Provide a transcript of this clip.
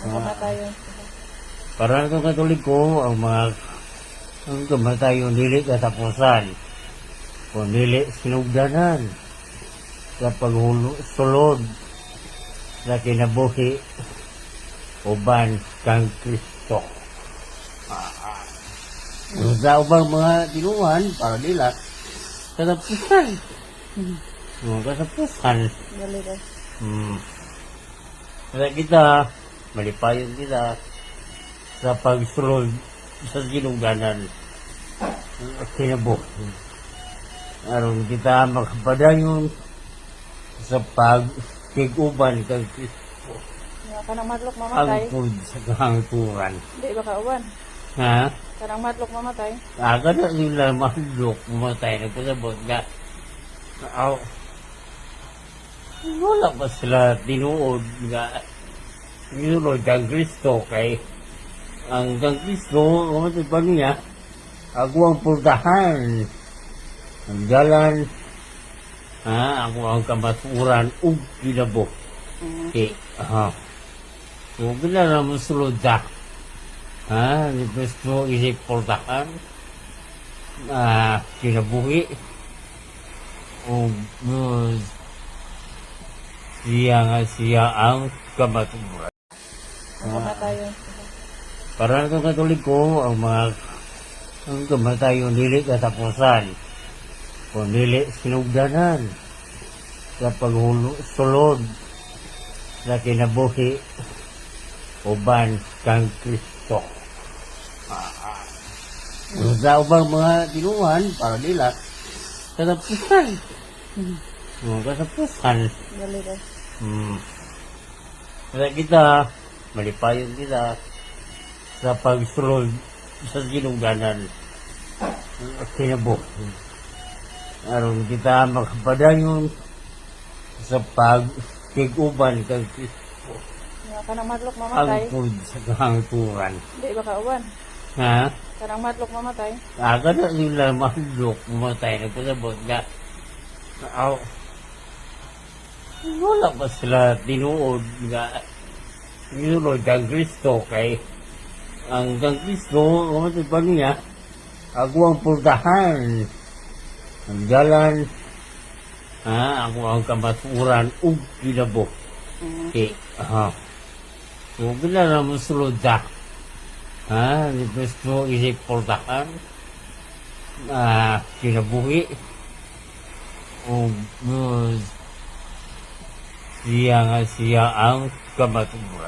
Kamatayon. Para sa katoliko, ang mga ang kamatayon dili katapusan. Kung dili sinugdanan sa pagsulod sa kinabuhi uban kang Kristo. Ah, ah. Sa ubang mga tinuan, para nila, katapusan. Mga katapusan. Dali daw. Hmm. Kaya kita, malipayon kita sa pagsulod sa ginuganan at kinabok. Aron kita makapadayon sa pagkiguban kang Kristo Nga kanang madlok ang mamatay. pud sa kahangturan. Di ba kauban? Ha? Kanang madlok mamatay. Aga na nila mahulok, mamatay, nagpasabot nga. Aw, wala pa sila tinuod nga yunod kang Kristo kay ang kang Kristo, kumatid pa niya, ako ang pultahan, ang jalan, ha, ako ang kamasuran, ug kinabok. Mm. Okay, ha. So, bila na mo sulod sa, ha, ni Kristo isip pultahan, ah, kinabuhi, o uh, siya nga siya ang kamaturan. Kamatayon. Para sa katoliko, ang mga ang kamatayon dili katapusan. Kung dili sinugdanan sa pagsulod sa kinabuhi uban kang Kristo. Ah, ah. Sa ubang mga tinuan, para nila, katapusan. Mga katapusan. Dali daw. Hmm. Kaya kita, malipayon kita sa pagsulod sa ginuganan at kinabok. Aron kita makapadayon sa pagkiguban kang Kristo Nga kanang madlok ang mamatay. pud sa kahangturan. Di ba kauban? Ha? Kanang madlok mamatay. Aga na nila mahulok, mamatay, nagpasabot nga. Aw, wala pa sila tinuod nga yunod kang Kristo kay ang kang Kristo, kumatid pa niya, ako ang pultahan, ang jalan, ha, ako ang kamasuran, ug kinabok. Mm. Okay, ha. So, bila na mo sulod sa, ha, ni Kristo isip pultahan, ah, kinabuhi, uh, siya nga siya ang kamaturan.